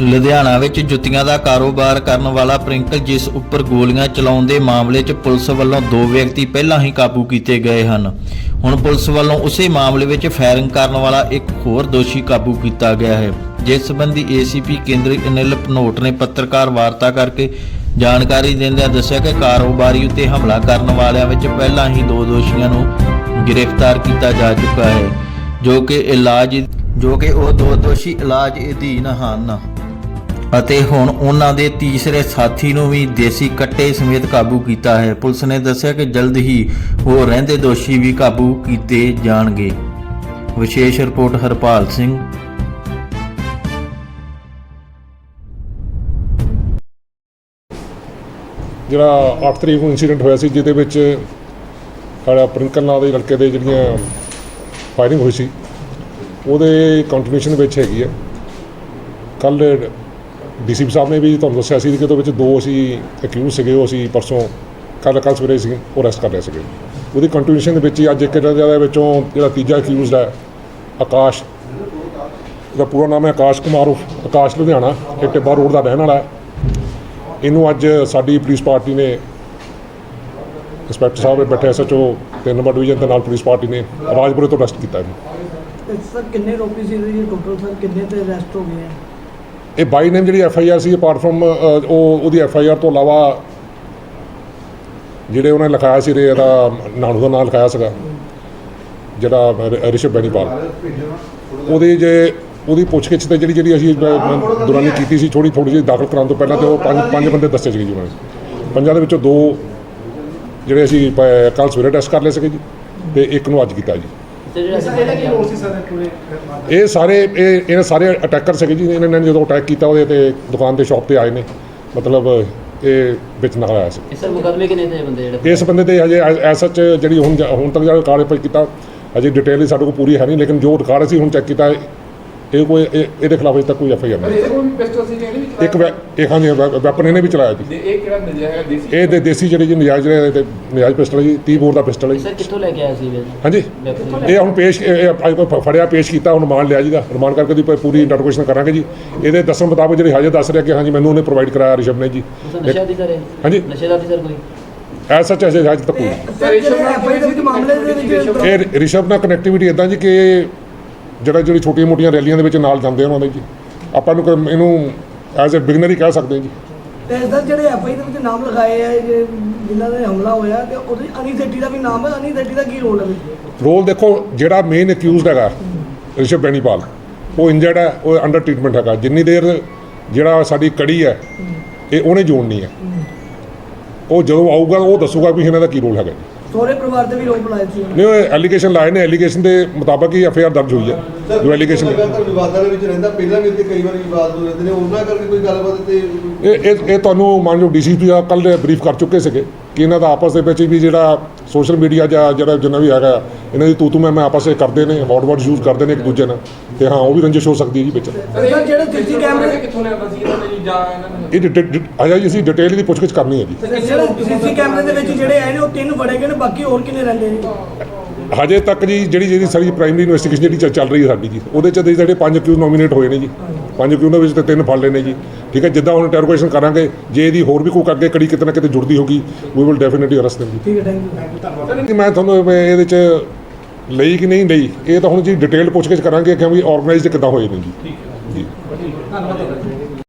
ਲੁਧਿਆਣਾ ਵਿੱਚ ਜੁੱਤੀਆਂ ਦਾ ਕਾਰੋਬਾਰ ਕਰਨ ਵਾਲਾ ਪ੍ਰਿੰਕਲ ਜਿਸ ਉੱਪਰ ਗੋਲੀਆਂ ਚਲਾਉਣ ਦੇ ਮਾਮਲੇ 'ਚ ਪੁਲਿਸ ਵੱਲੋਂ ਦੋ ਵਿਅਕਤੀ ਪਹਿਲਾਂ ਹੀ ਕਾਬੂ ਕੀਤੇ ਗਏ ਹਨ। ਹੁਣ ਪੁਲਿਸ ਵੱਲੋਂ ਉਸੇ ਮਾਮਲੇ ਵਿੱਚ ਫਾਇਰਿੰਗ ਕਰਨ ਵਾਲਾ ਇੱਕ ਹੋਰ ਦੋਸ਼ੀ ਕਾਬੂ ਕੀਤਾ ਗਿਆ ਹੈ। ਜਿਸ ਸੰਬੰਧੀ ਏਸੀਪੀ ਕੇਂਦਰੀ ਅਨਿਲ ਪਨੋਟ ਨੇ ਪੱਤਰਕਾਰ ਵਾਰਤਾ ਕਰਕੇ ਜਾਣਕਾਰੀ ਦਿੰਦਿਆਂ ਦੱਸਿਆ ਕਿ ਕਾਰੋਬਾਰੀ ਉੱਤੇ ਹਮਲਾ ਕਰਨ ਵਾਲਿਆਂ ਵਿੱਚ ਪਹਿਲਾਂ ਹੀ ਦੋ ਦੋਸ਼ੀਆਂ ਨੂੰ ਗ੍ਰਿਫਤਾਰ ਕੀਤਾ ਜਾ ਚੁੱਕਾ ਹੈ, ਜੋ ਕਿ ਇਲਾਜ ਜੋ ਕਿ ਉਹ ਦੋ ਦੋਸ਼ੀ ਇਲਾਜ ਅਧੀਨ ਹਨ। ਅਤੇ ਹੁਣ ਉਹਨਾਂ ਦੇ ਤੀਸਰੇ ਸਾਥੀ ਨੂੰ ਵੀ ਦੇਸੀ ਕੱਟੇ ਸਮੇਤ ਕਾਬੂ ਕੀਤਾ ਹੈ। ਪੁਲਿਸ ਨੇ ਦੱਸਿਆ ਕਿ ਜਲਦ ਹੀ ਹੋਰ ਰਹਿੰਦੇ ਦੋਸ਼ੀ ਵੀ ਕਾਬੂ ਕੀਤੇ ਜਾਣਗੇ। ਵਿਸ਼ੇਸ਼ ਰਿਪੋਰਟ ਹਰਪਾਲ ਸਿੰਘ। ਜਿਹੜਾ 8 ਤਰੀਕ ਨੂੰ ਇਨਸੀਡੈਂਟ ਹੋਇਆ ਸੀ, ਜਿਹਦੇ ਵਿੱਚ ਸਾਡਾ ਪ੍ਰਿੰਕਲ ਨਾਂ ਦੇ ਲੜਕੇ ਦੇ ਜਿਹੜੀਆਂ ਫਾਇਰਿੰਗ ਹੋਈ ਸੀ, ਉਹਦੇ ਕੰਟੀਨਿਊਸ਼ਨ ਵਿੱਚ ਹੈਗੀ ਹੈ ਕੱਲ ਡੀਸੀਪੀ ਸਾਹਿਬ ਨੇ ਵੀ ਤੁਹਾਨੂੰ ਦੱਸਿਆ ਸੀ ਕਿ ਉਹਦੇ ਵਿੱਚ ਦੋ ਅਸੀਂ ਅਕਿਊਜ਼ ਸੀਗੇ, ਉਹ ਅਸੀਂ ਪਰਸੋਂ ਕੱਲ ਕੱਲ ਸਵੇਰੇ ਸੀ ਉਹ ਰੈਸਟ ਕਰ ਰਹੇ ਸੀਗੇ। ਉਹਦੀ ਕੰਟੀਨਿਊਸ਼ਨ ਦੇ ਵਿੱਚ ਹੀ ਅੱਜ ਇੱਕ ਜਿਹੜਾ ਵਿੱਚੋਂ ਜਿਹੜਾ ਤੀਜਾ ਅਕਿਊਜ਼ਡ ਹੈ, ਆਕਾਸ਼। ਉਹਦਾ ਪੂਰਾ ਨਾਮ ਹੈ ਆਕਾਸ਼ ਕੁਮਾਰ ਆਕਾਸ਼ ਲੁਧਿਆਣਾ ਇਹ ਟਿੱਬਾ ਰੋਡ ਦਾ ਰਹਿਣ ਵਾਲਾ ਹੈ। ਇਹਨੂੰ ਅੱਜ ਸਾਡੀ ਪੁਲਿਸ ਪਾਰਟੀ ਨੇ ਇੰਸਪੈਕਟਰ ਸਾਹਿਬ ਬੈਠੇ ਐਸਐਚਓ ਤਿੰਨ ਨੰਬਰ ਡਿਵੀਜ਼ਨ ਦੇ ਨਾਲ ਪੁਲਿਸ ਪਾਰਟੀ ਨੇ ਰਾਜਪੁਰੇ ਤੋਂ ਅਰੈਸਟ ਕੀਤਾ ਇਹਨੂੰ ਸਰ ਕਿੰਨੇ ਰੋਪੀ ਸੀ ਜੀ ਟੋਟਲ ਸਰ ਕਿੰਨੇ ਤੇ ਅਰੈਸਟ ਹੋ ਗਏ? ਆ ਇਹ ਬਾਈ ਨੇਮ ਜਿਹੜੀ ਐਫ ਆਈ ਆਰ ਸੀ ਅਪਾਰਟ ਫਰਮ ਉਹ ਉਹਦੀ ਐਫ ਆਈ ਆਰ ਤੋਂ ਇਲਾਵਾ ਜਿਹੜੇ ਉਹਨੇ ਲਿਖਾਇਆ ਸੀ ਇਹਦਾ ਨਾਨੂ ਦਾ ਨਾਮ ਲਿਖਾਇਆ ਸੀਗਾ ਜਿਹੜਾ ਰਿਸ਼ਵ ਬੈਣੀਪਾਲ ਉਹਦੇ ਜੇ ਉਹਦੀ ਪੁੱਛਗਿੱਛ ਤੇ ਜਿਹੜੀ ਜਿਹੜੀ ਅਸੀਂ ਅ, ਦੌਰਾਨੀ ਕੀਤੀ ਸੀ ਥੋੜੀ ਥੋੜੀ ਜਿਹੀ ਦਾਖਲ ਕਰਾਉਣ ਤੋਂ ਪਹਿਲਾਂ ਤੇ ਉਹ ਪੰਜ ਪੰਜ ਬੰਦੇ ਦੱਸੇ ਸੀਗੇ ਜੀ ਉਹਨਾਂ ਨੇ। ਪੰਜਾਂ ਦੇ ਵਿੱਚੋਂ ਦੋ ਜਿਹੜੇ ਅਸੀਂ ਕੱਲ ਸਵੇਰੇ ਟੈਸਟ ਕਰ ਲਏ ਸੀਗੇ ਜੀ ਤੇ ਇੱਕ ਨੂੰ ਅੱਜ ਕੀਤਾ ਜੀ। ਇਹ ਸਾਰੇ ਇਹ ਇਹਨਾਂ ਸਾਰੇ ਅਟੈਕਰ ਸੀਗੇ ਜੀ ਇਹਨਾਂ ਨੇ ਜਦੋਂ ਅਟੈਕ ਕੀਤਾ ਉਹਦੇ ਤੇ ਦੁਕਾਨ ਦੇ ਸ਼ਾਪ ਤੇ ਆਏ ਨੇ। ਮਤਲਬ ਇਹ ਵਿੱਚ ਨਾਲ ਆਇਆ ਸੀ। ਸਰ ਮੁਕਦਮੇ ਕਿੰਨੇ ਤੇ ਬੰਦੇ ਜਿਹੜੇ ਇਸ ਬੰਦੇ ਤੇ ਹਜੇ ਐਸ ਸੱਚ ਜਿਹੜੀ ਹੁਣ ਜ- ਹੁਣ ਤੱਕ ਜਿਹੜਾ ਕਾਰਵਾਈ ਕੀਤਾ ਹਜੇ ਡਿਟੇਲ ਸਾਡੇ ਕੋਲ ਪੂਰੀ ਹੈ ਨਹੀਂ ਲੇਕਿਨ ਜੋ ਰਿਕਾਰਡ ਅਸੀਂ ਹੁਣ ਚੈੱਕ ਕੀਤਾ ਇਹ ਕੋਈ ਇਹ- ਇਹਦੇ ਖਿਲਾਫ ਅਜੇ ਤੱਕ ਕੋਈ ਐਫ ਆਈ ਆਰ ਨਹੀਂ ਪਿਸਟਲ ਸੀ ਵੀ ਇੱਕ ਵੈ- ਇੱਕ ਹਾਂਜੀ ਵੈਪਨ ਇਹਨੇ ਵੀ ਚਲਾਇਆ ਜੀ ਇਹ ਕਿਹੜਾ ਹੈਗਾ ਦੇਸੀ ਇਹ ਦੇ ਦੇਸੀ ਜਿਹੜੀ ਜੀ ਨਜਾਇਜ਼ ਜਿਹੜੇ ਤੇ ਨਜਾਇਜ਼ ਪਿਸਟਲ ਜੀ 30 ਬੋਰ ਦਾ ਪਿਸਟਲ ਹੈ ਜੀ। ਸਰ ਕਿੱਥੋਂ ਲੈ ਕੇ ਆਇਆ ਸੀ ਹਾਂਜੀ। ਇਹ ਹੁਣ ਪੇਸ਼ ਇਹ ਇਹ ਅੱਜ ਕੋਈ ਫੜਿਆ ਪੇਸ਼ ਕੀਤਾ ਹੁਣ ਰਿਮਾਂਡ ਲਿਆ ਜੀਗਾ ਰਿਮਾਂਡ ਕਰਕੇ ਦੀ ਪੂਰੀ ਇੰਟਰੋਗੇਸ਼ਨ ਕਰਾਂਗੇ ਜੀ। ਇਹਦੇ ਦੱਸਣ ਮੁਤਾਬਕ ਜਿਹੜੀ ਹਾਜ਼ਰ ਦੱਸ ਰਿਹਾ ਕਿ ਹਾਂਜੀ ਮੈਨੂੰ ਉਹਨੇ ਪ੍ਰੋਵਾਈਡ ਕਰਾਇਆ ਰਿਸ਼ਵ ਨੇ ਜੀ। ਸਰ ਨਸ਼ਾ ਦੀ ਸਰ ਇਹ? ਹਾਂਜੀ। ਨਸ਼ੇ ਦਾ ਸੀ ਸਰ ਕੋਈ ਐਸ ਸੱਚ ਹਾਜ਼ਰ ਤੱਕ ਕੋਈ ਸਰ ਜਿਹੜੇ ਐਫਆਈ ਦੇ ਵਿੱਚ ਮਾਮਲੇ ਦੇ ਵਿੱਚ ਇਹ ਰਿਸ਼ਵ ਨਾਲ ਕਨੈਕਟੀਵਿਟੀ ਇਦਾਂ ਜੀ ਕਿ ਜਿਹੜਾ ਜਿਹੜੀ ਛੋਟੀਆਂ ਮੋਟੀਆਂ ਰੈਲੀਆਂ ਦੇ ਵਿੱਚ ਨਾਲ ਜਾਂਦੇ ਉਹਨਾਂ ਦੇ ਜੀ। ਆਪਾਂ ਨੂੰ ਕੋਈ- ਇਹਨੂੰ ਐਜ਼ ਅ ਬਿਗਨਰ ਹੀ ਕਹਿ ਸਕਦੇ ਹਾਂ ਜੀ। ਤੇ ਸਰ ਜਿਹੜੇ ਐਫਆਈ ਦੇ ਵਿੱਚ ਨਾਮ ਲਗਾਏ ਆ ਜੇ ਜਿਨ੍ਹਾਂ ਦੇ ਹਮਲਾ ਹੋਇਆ ਤੇ ਉਹਦੇ ਅਨੀ ਸੈਟੀ ਦਾ ਵੀ ਨਾਮ ਹੈ। ਅਨੀ ਸੈਟੀ ਦਾ ਕੀ ਰੋਲ ਹੈ ਵਿੱਚ ਰੋਲ ਦੇਖੋ ਜਿਹੜਾ ਮੇਨ ਅਕਿਊਜ਼ਡ ਹੈਗਾ ਰਿਸ਼ਵ ਬੈਣੀਪਾਲ ਉਹ ਇੰਜਰਡ ਹੈ ਉਹ ਅੰਡਰ ਟ੍ਰੀਟਮੈਂਟ ਹੈਗਾ। ਜਿੰਨੀ ਦੇਰ ਜਿਹੜਾ ਸਾਡੀ ਕੜੀ ਹੈ ਇਹ ਉਹਨੇ ਜੋੜਨੀ ਹੈ। ਉਹ ਜਦੋਂ ਆਊਗਾ ਉਹ ਦੱਸੂਗਾ ਵੀ ਇਹਨਾਂ ਦਾ ਕੀ ਰੋਲ ਹੈਗਾ ਜੀ। ਸਹੁਰੇ ਪਰਿਵਾਰ ਦੇ ਵੀ ਰੋਪ ਲਾਏ ਸੀ। ਨਹੀਂ ਉਹ ਐਲੀਗੇਸ਼ਨ ਲਾਏ ਨੇ ਐਲੀਗੇਸ਼ਨ ਦੇ ਮੁਤਾਬਕ ਹੀ ਐਫ ਆਈ ਆਰ ਦਰਜ ਹੋਈ ਹੈ ਜੋ ਐਲੀਗੇਸ਼ਨ ਵਿਵਾਦਾਂ ਦੇ ਵਿੱਚ ਰਹਿੰਦਾ ਪਹਿਲਾਂ ਵੀ ਇੱਥੇ ਕਈ ਵਾਰੀ ਵਿਵਾਦ ਹੋ ਰਹਿੰਦੇ ਨੇ ਉਹਨਾਂ ਕਰਕੇ ਕੋਈ ਗੱਲਬਾਤ ਤੇ ਇਹ ਇਹ ਇਹ ਤੁਹਾਨੂੰ ਮਾਨਯੋਗ ਡੀਸੀਪੀ ਆ ਕੱਲ ਬਰੀਫ ਕਰ ਚੁੱਕੇ ਸੀਗੇ ਕਿ ਇਹਨਾਂ ਦਾ ਆਪਸ ਦੇ ਵਿੱਚ ਵੀ ਜਿਹੜਾ ਸੋਸ਼ਲ ਮੀਡੀਆ ਜਾਂ ਜਿਹੜਾ ਜਿੰਨਾ ਵੀ ਹੈਗਾ ਇਹਨਾਂ ਦੀ ਤੂੰ ਤੂੰ ਮੈਂ ਮੈਂ ਆਪਸ ਵਿੱਚ ਕਰਦੇ ਨੇ ਵਰਡ ਵਰਡ ਯੂਜ਼ ਕਰਦੇ ਨੇ ਇੱਕ ਦੂਜੇ ਨਾਲ ਤੇ ਹਾਂ ਉਹ ਵੀ ਰੰਜਿਸ਼ ਹੋ ਸਕਦੀ ਹੈ ਜੀ ਵਿੱਚ। ਸਰ ਜਿਹੜੇ ਸੀਸੀ ਕੈਮਰੇ ਕਿੱਥੋਂ ਲਿਆਂਦਾ ਸੀ ਇਹਨਾਂ ਨੇ ਜੀ ਜਾਂ ਇਹਨਾਂ ਨੇ ਇਹ ਅਜੇ ਅਸੀਂ ਡਿਟੇਲ ਦੀ ਪੁੱਛਗਿੱਛ ਕਰਨੀ ਹੈ ਜੀ। ਸੀਸੀ ਕੈਮਰੇ ਦੇ ਵਿੱਚ ਜਿਹੜੇ ਆਏ ਨੇ ਉਹ ਤਿੰਨ ਫੜੇ ਗਏ ਨੇ ਬਾਕੀ ਹੋਰ ਕਿੰਨੇ ਰਹਿੰਦੇ ਨੇ? ਹਜੇ ਤੱਕ ਜੀ ਜਿਹੜੀ ਜਿਹੜੀ ਸਾਡੀ ਪ੍ਰਾਇਮਰੀ ਇਨਵੈਸਟੀਗੇਸ਼ਨ ਜਿਹੜੀ ਚੱਲ ਰਹੀ ਹੈ ਸਾਡੀ ਜੀ ਉਹਦੇ ਚ ਜਿਹੜੇ ਪੰਜ ਕਿਊ ਨੋਮੀਨੇਟ ਹੋਏ ਨੇ ਜੀ। ਪੰਜ ਕਿਊ ਦੇ ਵਿੱਚ ਤੇ ਤਿੰਨ ਫੜ ਲਏ ਨੇ ਜੀ। ਠੀਕ ਹੈ ਜਿੱਦਾਂ ਹੁਣ ਇੰਟਰੋਗੇਸ਼ਨ ਕਰਾਂਗੇ ਜੇ ਇਹਦੀ ਹੋਰ ਵੀ ਕੋਈ ਅੱਗੇ ਕੜੀ ਕਿਤੇ ਨਾ ਕਿਤੇ ਜੁੜਦੀ ਹੋਗੀ we will definitely arrest them ਠੀਕ ਹੈ ਥੈਂਕ ਯੂ ਮੈਂ ਤੁਹਾਨੂੰ ਇਹਦੇ ਚ ਲਈ ਕਿ ਨਹੀਂ ਲਈ ਇਹ ਤਾਂ ਹੁਣ ਜੀ ਡਿਟੇਲ ਪੁੱਛਗਿੱਛ ਕਰਾਂਗੇ ਕਿ ਵੀ ਆਰਗੇਨਾਈਜ਼ਡ ਕਿੱਦਾਂ ਹੋਏ ਨੇ ਜੀ। ਜੀ।